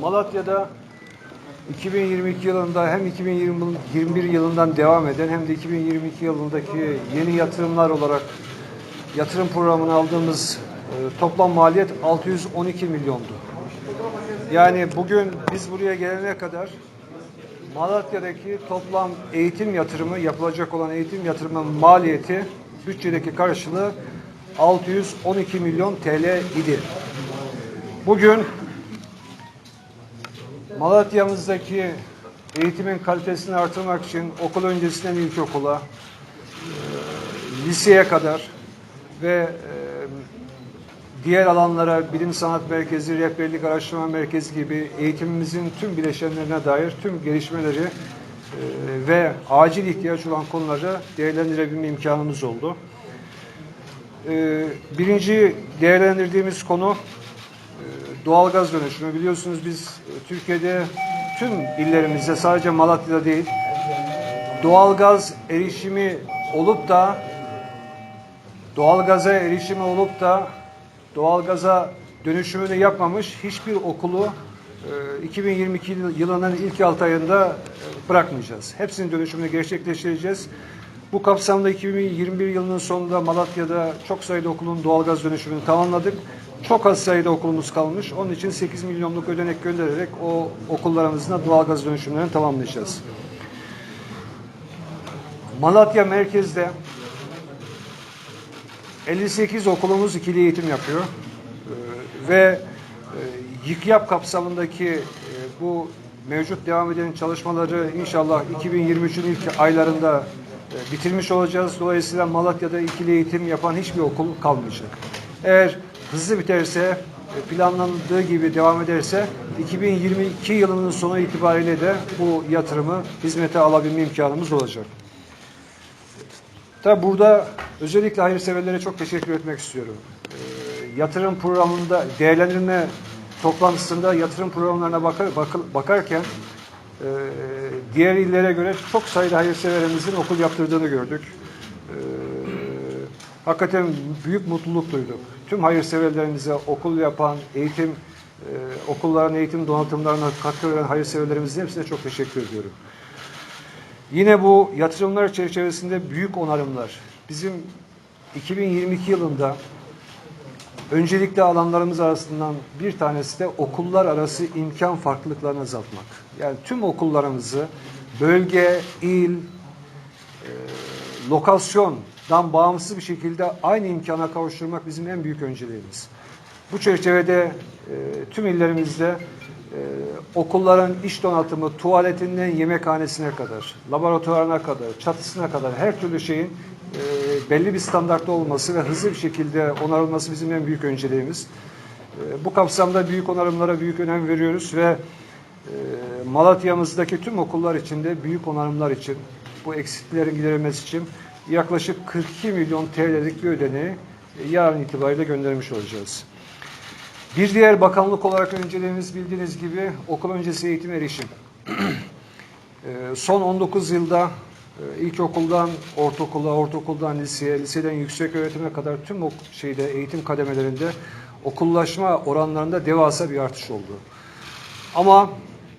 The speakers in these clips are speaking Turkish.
Malatya'da 2022 yılında hem 2021 yılından devam eden hem de 2022 yılındaki yeni yatırımlar olarak yatırım programına aldığımız e, toplam maliyet 612 milyondu. Yani bugün biz buraya gelene kadar Malatya'daki toplam eğitim yatırımı, yapılacak olan eğitim yatırımı maliyeti bütçedeki karşılığı 612 milyon TL idi. Bugün Malatya'mızdaki eğitimin kalitesini artırmak için okul öncesinden ilkokula, e, liseye kadar ve e, diğer alanlara bilim sanat merkezi, rehberlik araştırma merkezi gibi eğitimimizin tüm bileşenlerine dair tüm gelişmeleri e, ve acil ihtiyaç olan konuları değerlendirebilme imkanımız oldu. Birinci değerlendirdiğimiz konu doğalgaz dönüşümü. Biliyorsunuz biz e, Türkiye'de tüm illerimizde sadece Malatya'da değil doğalgaz erişimi olup da doğalgaza erişimi olup da doğalgaza dönüşümünü yapmamış hiçbir okulu e, 2022 yıl- yılının ilk 6 ayında e, bırakmayacağız. Hepsinin dönüşümünü gerçekleştireceğiz. Bu kapsamda 2021 yılının sonunda Malatya'da çok sayıda okulun doğalgaz dönüşümünü tamamladık. Çok az sayıda okulumuz kalmış. Onun için 8 milyonluk ödenek göndererek o okullarımızın da doğalgaz dönüşümlerini tamamlayacağız. Malatya merkezde 58 okulumuz ikili eğitim yapıyor. Ee, ve e, YİKYAP kapsamındaki e, bu mevcut devam eden çalışmaları inşallah 2023'ün ilk aylarında e, bitirmiş olacağız. Dolayısıyla Malatya'da ikili eğitim yapan hiçbir okul kalmayacak. Eğer hızlı biterse, e, planlandığı gibi devam ederse 2022 yılının sonu itibariyle de bu yatırımı hizmete alabilme imkanımız olacak. Tabi burada özellikle hayırseverlere çok teşekkür etmek istiyorum. Ee, yatırım programında değerlendirme toplantısında yatırım programlarına bakar, bakı- bakarken e, diğer illere göre çok sayıda hayırseverimizin okul yaptırdığını gördük. Ee, hakikaten büyük mutluluk duyduk. Tüm hayırseverlerimize okul yapan, eğitim e, okulların eğitim donatımlarına katkı veren hayırseverlerimizin hepsine çok teşekkür ediyorum. Yine bu yatırımlar çerçevesinde büyük onarımlar. Bizim 2022 yılında öncelikli alanlarımız arasından bir tanesi de okullar arası imkan farklılıklarını azaltmak. Yani tüm okullarımızı bölge, il, e, lokasyondan bağımsız bir şekilde aynı imkana kavuşturmak bizim en büyük önceliğimiz. Bu çerçevede e, tüm illerimizde e, okulların iş donatımı, tuvaletinden yemekhanesine kadar, laboratuvarına kadar, çatısına kadar her türlü şeyin e, belli bir standartta olması ve hızlı bir şekilde onarılması bizim en büyük önceliğimiz. E, bu kapsamda büyük onarımlara büyük önem veriyoruz ve e, Malatya'mızdaki tüm okullar için de büyük onarımlar için, bu eksiklerin giderilmesi için yaklaşık 42 milyon TL'lik bir ödeneği e, yarın itibariyle göndermiş olacağız. Bir diğer bakanlık olarak önceliğimiz bildiğiniz gibi okul öncesi eğitim erişim. Ee, Son 19 yılda e, ilkokuldan ortaokula, ortaokuldan liseye, liseden yüksek öğretime kadar tüm o şeyde eğitim kademelerinde okullaşma oranlarında devasa bir artış oldu. Ama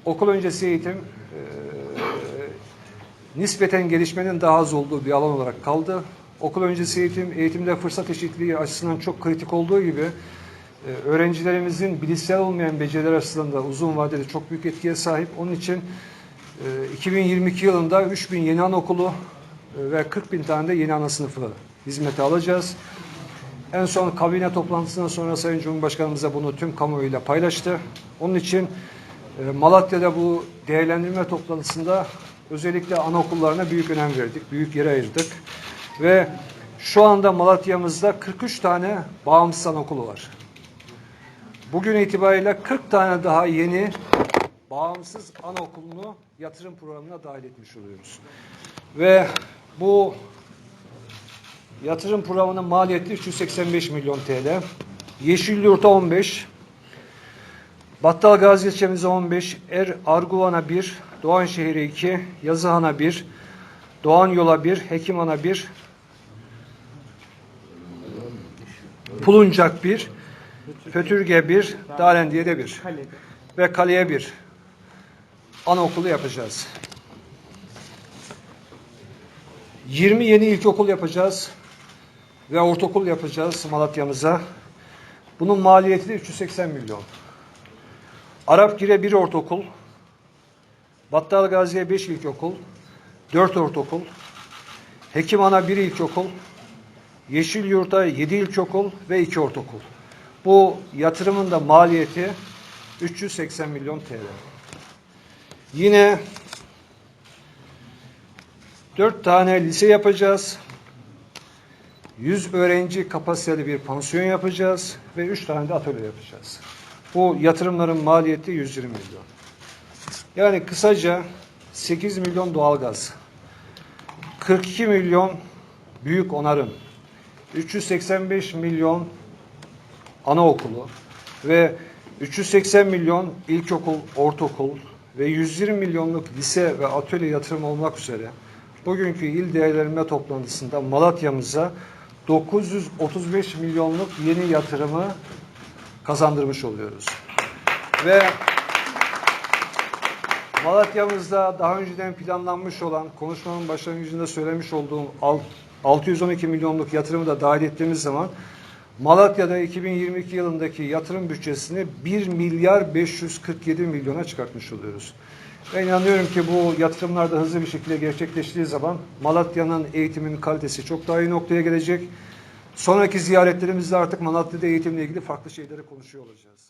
okul öncesi eğitim e, nispeten gelişmenin daha az olduğu bir alan olarak kaldı. Okul öncesi eğitim, eğitimde fırsat eşitliği açısından çok kritik olduğu gibi e, öğrencilerimizin bilişsel olmayan beceriler açısından da uzun vadede çok büyük etkiye sahip. Onun için e, 2022 yılında 3000 yeni anaokulu e, ve 40 bin tane de yeni ana sınıfı hizmete alacağız. En son kabine toplantısından sonra Sayın Cumhurbaşkanımız da bunu tüm kamuoyuyla paylaştı. Onun için e, Malatya'da bu değerlendirme toplantısında özellikle anaokullarına büyük önem verdik, büyük yere ayırdık. Ve şu anda Malatya'mızda 43 tane bağımsız anaokulu var. Bugün itibariyle 40 tane daha yeni bağımsız anaokulunu yatırım programına dahil etmiş oluyoruz. Ve bu yatırım programının maliyeti 385 milyon TL. Yeşilyurt'a 15, Battal Gazi ilçemize 15, Er Arguvan'a 1, Doğanşehir'e 2, Yazıhan'a 1, Doğan Yol'a 1, Hekimhan'a 1, Puluncak 1, Fötürge 1, Darendiye'de 1. ve kaleye bir anaokulu yapacağız. 20 yeni ilkokul yapacağız ve ortaokul yapacağız Malatya'mıza. Bunun maliyeti de 380 milyon. Arapgir'e bir ortaokul, Battal Gazi'ye 5 ilkokul, 4 ortaokul, Hekiman'a 1 ilkokul, Yeşilyurt'a 7 ilkokul ve 2 ortaokul. Bu yatırımın da maliyeti 380 milyon TL. Yine 4 tane lise yapacağız. 100 öğrenci kapasiteli bir pansiyon yapacağız ve 3 tane de atölye yapacağız. Bu yatırımların maliyeti 120 milyon. Yani kısaca 8 milyon doğalgaz, 42 milyon büyük onarım, 385 milyon anaokulu ve 380 milyon ilkokul, ortaokul ve 120 milyonluk lise ve atölye yatırım olmak üzere bugünkü il değerlendirme toplantısında Malatya'mıza 935 milyonluk yeni yatırımı kazandırmış oluyoruz. Ve Malatya'mızda daha önceden planlanmış olan, konuşmamın başlangıcında söylemiş olduğum alt- 612 milyonluk yatırımı da dahil ettiğimiz zaman Malatya'da 2022 yılındaki yatırım bütçesini 1 milyar 547 milyona çıkartmış oluyoruz. Ben inanıyorum ki bu yatırımlar da hızlı bir şekilde gerçekleştiği zaman Malatya'nın eğitimin kalitesi çok daha iyi noktaya gelecek. Sonraki ziyaretlerimizde artık Malatya'da eğitimle ilgili farklı şeyleri konuşuyor olacağız.